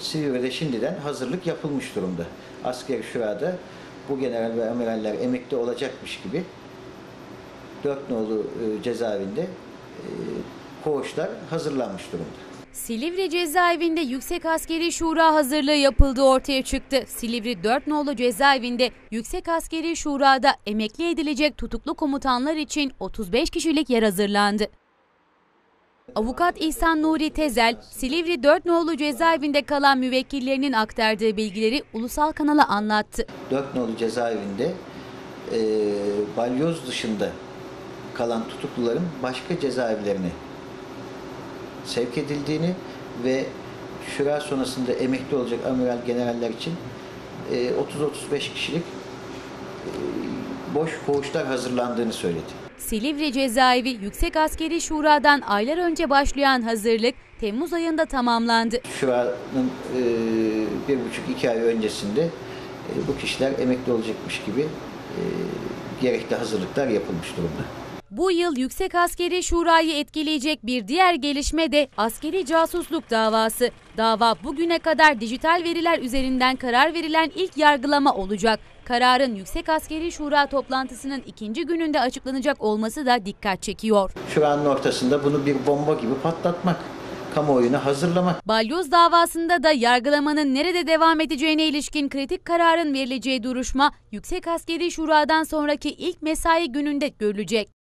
Silivri'de şimdiden hazırlık yapılmış durumda. Askeri şurada bu general ve amiraller emekli olacakmış gibi dört nolu e, cezaevinde e, koğuşlar hazırlanmış durumda. Silivri cezaevinde Yüksek Askeri Şura hazırlığı yapıldığı ortaya çıktı. Silivri 4 nolu cezaevinde Yüksek Askeri Şura'da emekli edilecek tutuklu komutanlar için 35 kişilik yer hazırlandı. Avukat İhsan Nuri Tezel, Silivri 4 nolu cezaevinde kalan müvekkillerinin aktardığı bilgileri ulusal kanala anlattı. Dört nolu cezaevinde e, balyoz dışında kalan tutukluların başka cezaevlerine sevk edildiğini ve şura sonrasında emekli olacak amiral generaller için e, 30-35 kişilik e, boş koğuşlar hazırlandığını söyledi. Silivri cezaevi Yüksek Askeri Şura'dan aylar önce başlayan hazırlık Temmuz ayında tamamlandı. Şura'nın e, bir buçuk iki ay öncesinde e, bu kişiler emekli olacakmış gibi e, gerekli hazırlıklar yapılmış durumda. Bu yıl Yüksek Askeri Şura'yı etkileyecek bir diğer gelişme de askeri casusluk davası. Dava bugüne kadar dijital veriler üzerinden karar verilen ilk yargılama olacak. Kararın Yüksek Askeri Şura toplantısının ikinci gününde açıklanacak olması da dikkat çekiyor. Şura'nın ortasında bunu bir bomba gibi patlatmak, kamuoyunu hazırlamak. Balyoz davasında da yargılamanın nerede devam edeceğine ilişkin kritik kararın verileceği duruşma Yüksek Askeri Şura'dan sonraki ilk mesai gününde görülecek.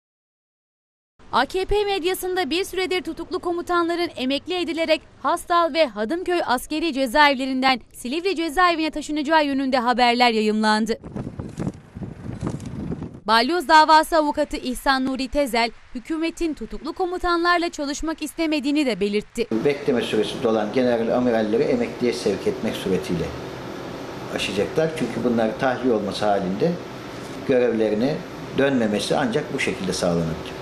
AKP medyasında bir süredir tutuklu komutanların emekli edilerek Hastal ve Hadımköy askeri cezaevlerinden Silivri cezaevine taşınacağı yönünde haberler yayımlandı. Balyoz davası avukatı İhsan Nuri Tezel, hükümetin tutuklu komutanlarla çalışmak istemediğini de belirtti. Bekleme süresi dolan general amiralleri emekliye sevk etmek suretiyle aşacaklar. Çünkü bunlar tahliye olması halinde görevlerine dönmemesi ancak bu şekilde sağlanabilir.